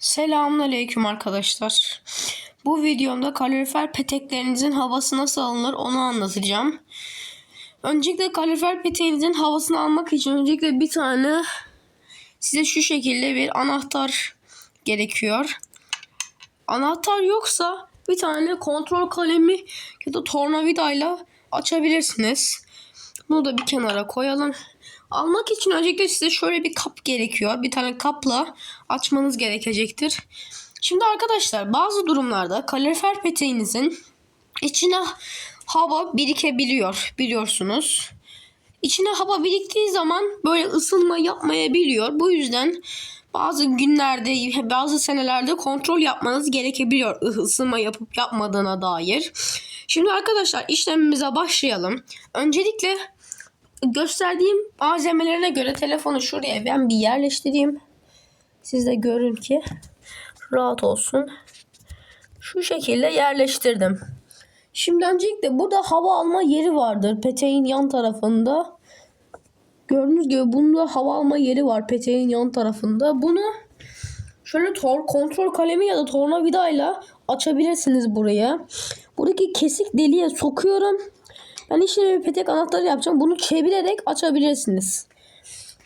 Selamünaleyküm arkadaşlar. Bu videomda kalorifer peteklerinizin havası nasıl alınır onu anlatacağım. Öncelikle kalorifer peteğinizin havasını almak için öncelikle bir tane size şu şekilde bir anahtar gerekiyor. Anahtar yoksa bir tane kontrol kalemi ya da tornavidayla açabilirsiniz. Bunu da bir kenara koyalım. Almak için öncelikle size şöyle bir kap gerekiyor. Bir tane kapla açmanız gerekecektir. Şimdi arkadaşlar bazı durumlarda kalorifer peteğinizin içine hava birikebiliyor biliyorsunuz. İçine hava biriktiği zaman böyle ısınma yapmayabiliyor. Bu yüzden bazı günlerde, bazı senelerde kontrol yapmanız gerekebiliyor ısınma yapıp yapmadığına dair. Şimdi arkadaşlar işlemimize başlayalım. Öncelikle gösterdiğim malzemelerine göre telefonu şuraya ben bir yerleştireyim. Siz de görün ki rahat olsun. Şu şekilde yerleştirdim. Şimdi öncelikle burada hava alma yeri vardır. Peteğin yan tarafında. Gördüğünüz gibi bunda hava alma yeri var peteğin yan tarafında. Bunu şöyle tor kontrol kalemi ya da tornavidayla açabilirsiniz buraya. Buradaki kesik deliğe sokuyorum. Ben işlemi petek anahtarı yapacağım. Bunu çevirerek açabilirsiniz.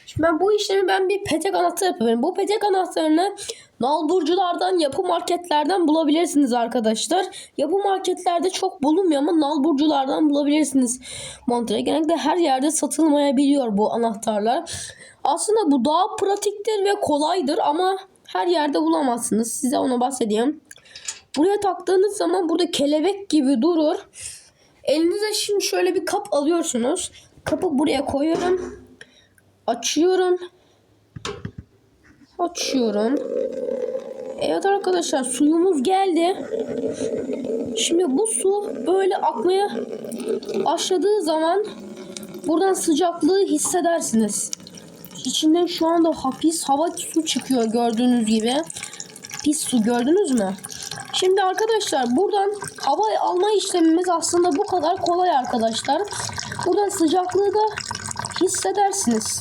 Şimdi ben bu işlemi ben bir petek anahtarı yapıyorum. Bu petek anahtarını nalburculardan, yapı marketlerden bulabilirsiniz arkadaşlar. Yapı marketlerde çok bulunmuyor ama nalburculardan bulabilirsiniz. Montre genellikle her yerde satılmayabiliyor bu anahtarlar. Aslında bu daha pratiktir ve kolaydır ama her yerde bulamazsınız. Size onu bahsedeyim. Buraya taktığınız zaman burada kelebek gibi durur. Elinize şimdi şöyle bir kap alıyorsunuz. Kapı buraya koyuyorum. Açıyorum. Açıyorum. Evet arkadaşlar suyumuz geldi. Şimdi bu su böyle akmaya başladığı zaman buradan sıcaklığı hissedersiniz. İçinden şu anda hapis hava su çıkıyor gördüğünüz gibi. Pis su gördünüz mü? Şimdi arkadaşlar buradan hava alma işlemimiz aslında bu kadar kolay arkadaşlar. Buradan sıcaklığı da hissedersiniz.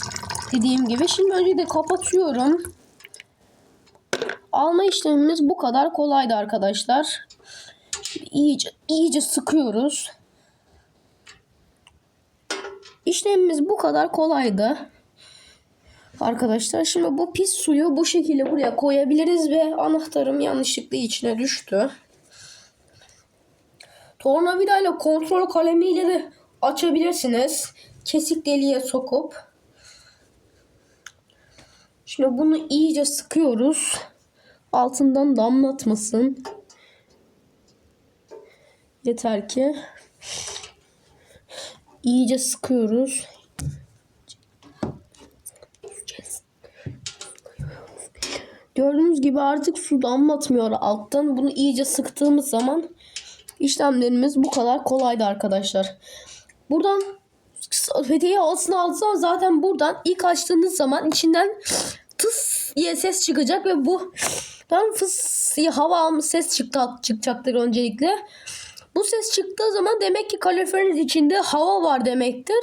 Dediğim gibi. Şimdi önce de kapatıyorum. Alma işlemimiz bu kadar kolaydı arkadaşlar. Şimdi iyice iyice sıkıyoruz. İşlemimiz bu kadar kolaydı. Arkadaşlar şimdi bu pis suyu bu şekilde buraya koyabiliriz ve anahtarım yanlışlıkla içine düştü. Tornavida ile kontrol kalemiyle de açabilirsiniz. Kesik deliğe sokup. Şimdi bunu iyice sıkıyoruz. Altından damlatmasın. Yeter ki iyice sıkıyoruz. Gördüğünüz gibi artık su damlatmıyor alttan. Bunu iyice sıktığımız zaman işlemlerimiz bu kadar kolaydı arkadaşlar. Buradan peteği havasını aldığınız zaten buradan ilk açtığınız zaman içinden tıs diye ses çıkacak ve bu tam fıs diye hava alma ses çıktı, çıkacaktır öncelikle. Bu ses çıktığı zaman demek ki kaloriferiniz içinde hava var demektir.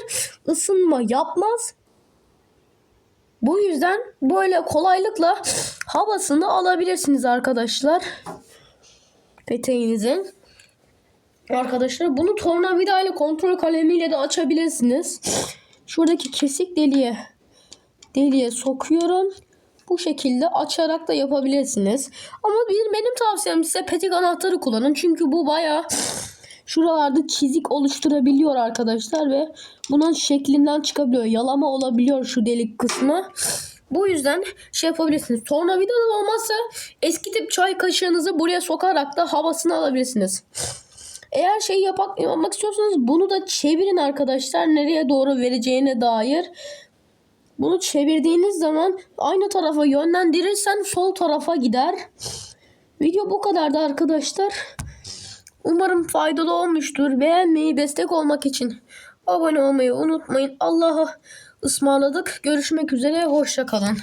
Isınma yapmaz. Bu yüzden böyle kolaylıkla havasını alabilirsiniz arkadaşlar. Peteğinizin. Arkadaşlar bunu tornavida ile kontrol kalemiyle de açabilirsiniz. Şuradaki kesik deliğe deliğe sokuyorum. Bu şekilde açarak da yapabilirsiniz. Ama benim tavsiyem size petek anahtarı kullanın. Çünkü bu baya şuralarda çizik oluşturabiliyor arkadaşlar ve bunun şeklinden çıkabiliyor. Yalama olabiliyor şu delik kısmı. Bu yüzden şey yapabilirsiniz. Tornavida da olmazsa eski tip çay kaşığınızı buraya sokarak da havasını alabilirsiniz. Eğer şey yapak, yapmak istiyorsanız bunu da çevirin arkadaşlar. Nereye doğru vereceğine dair. Bunu çevirdiğiniz zaman aynı tarafa yönlendirirsen sol tarafa gider. Video bu kadardı arkadaşlar. Umarım faydalı olmuştur. Beğenmeyi, destek olmak için abone olmayı unutmayın. Allah'a ısmarladık. Görüşmek üzere. Hoşçakalın.